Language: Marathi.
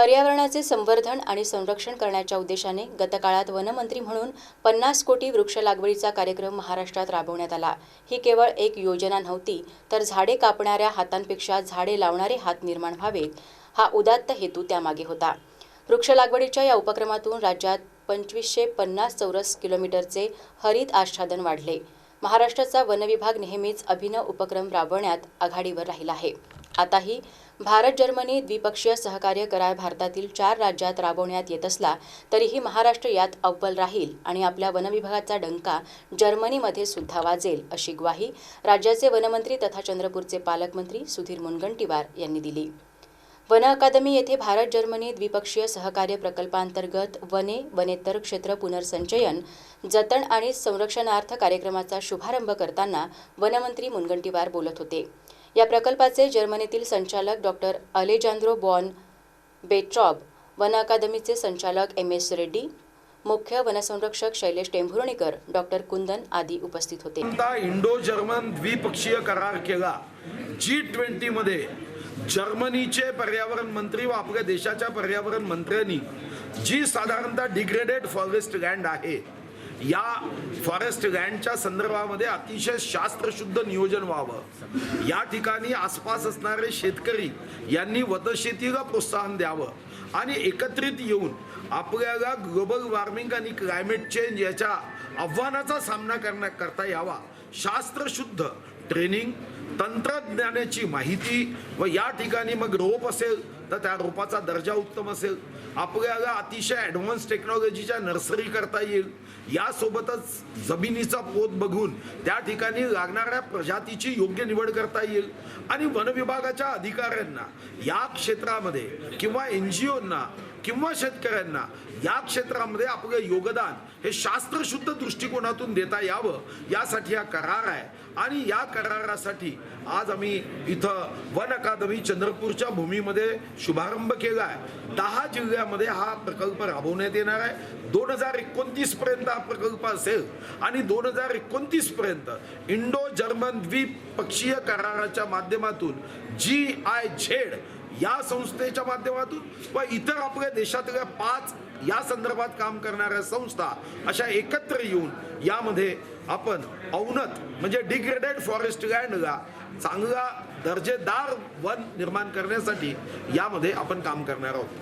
पर्यावरणाचे संवर्धन आणि संरक्षण करण्याच्या उद्देशाने गतकाळात वनमंत्री म्हणून पन्नास कोटी वृक्ष लागवडीचा कार्यक्रम महाराष्ट्रात राबवण्यात आला. ही केवळ एक योजना नव्हती तर झाडे कापणाऱ्या हातांपेक्षा झाडे लावणारे हात निर्माण व्हावेत हा उदात्त हेतू त्यामागे होता. वृक्ष लागवडीच्या या उपक्रमातून राज्यात पंचवीसशे पन्नास चौरस किलोमीटरचे हरित आच्छादन वाढले. महाराष्ट्राचा वनविभाग नेहमीच अभिनव उपक्रम राबवण्यात आघाडीवर राहिला आहे. आताही भारत जर्मनी द्विपक्षीय सहकार्य करार भारतातील चार राज्यात राबवण्यात येत असला तरीही महाराष्ट्र यात अव्वल राहील आणि आपल्या वनविभागाचा डंका जर्मनीमध्ये सुद्धा वाजेल अशी ग्वाही राज्याचे वनमंत्री तथा चंद्रपूरचे पालकमंत्री सुधीर मुनगंटीवार यांनी दिली. वन अकादमी येथे भारत जर्मनी द्विपक्षीय सहकार्य प्रकल्पांतर्गत वने वनेतर क्षेत्र पुनर्संचयन जतन आणि संरक्षणार्थ कार्यक्रमाचा शुभारंभ करताना वनमंत्री मुनगंटीवार बोलत होते. या प्रकल्पाचे जर्मनीतील संचालक डॉक्टर अलेजांद्रो बॉन बेट्रॉब वन अकादमीचे संचालक एम एस रेड्डी मुख्य वनसंरक्षक शैलेश टेंभुर्णीकर डॉक्टर कुंदन आदी उपस्थित होते. इंडो जर्मन द्विपक्षीय करार केला. जी ट्वेंटी मध्ये जर्मनीचे पर्यावरण मंत्री व आपल्या देशाच्या पर्यावरण मंत्र्यांनी जी साधारणतः डिग्रेडेड फॉरेस्ट लँड आहे या फॉरेस्ट लँडच्या संदर्भामध्ये अतिशय शास्त्रशुद्ध नियोजन व्हावं. या ठिकाणी आसपास असणारे शेतकरी यांनी वतशेतीला प्रोत्साहन द्यावं आणि एकत्रित येऊन आपल्याला ग्लोबल वॉर्मिंग आणि क्लायमेट चेंज याच्या आव्हानाचा सामना करण्या करता यावा. शास्त्रशुद्ध ट्रेनिंग तंत्रज्ञानाची माहिती व या ठिकाणी मग रोप असेल तर त्या रोपाचा दर्जा उत्तम असेल. आपल्याला अतिशय ॲडव्हान्स टेक्नॉलॉजीच्या नर्सरी करता येईल. यासोबतच जमिनीचा पोत बघून त्या ठिकाणी लागणाऱ्या प्रजातीची योग्य निवड करता येईल. आणि वनविभागाच्या अधिकाऱ्यांना या क्षेत्रामध्ये किंवा एन जी ओंना किंवा शेतकऱ्यांना या क्षेत्रामध्ये आपलं योगदान हे शास्त्रशुद्ध दृष्टिकोनातून देता यावं यासाठी हा करार आहे. आणि या करारासाठी आज आम्ही इथं वन अकादमी चंद्रपूरच्या भूमीमध्ये शुभारंभ केला आहे दहा जिल्ह्यामध्ये हा प्रकल्प राबवण्यात येणार आहे. दोन हजार एकोणतीस पर्यंत हा प्रकल्प असेल आणि दोन हजार एकोणतीस पर्यंत इंडो जर्मन द्विपक्षीय कराराच्या माध्यमातून जी आय झेड या संस्थेच्या माध्यमातून व इतर आपल्या देशातल्या पाच या संदर्भात काम करणाऱ्या संस्था अशा एकत्र येऊन यामध्ये आपण अवनत म्हणजे डिग्रेडेड फॉरेस्ट लँडला चांगला दर्जेदार वन निर्माण करण्यासाठी यामध्ये आपण काम करणार आहोत.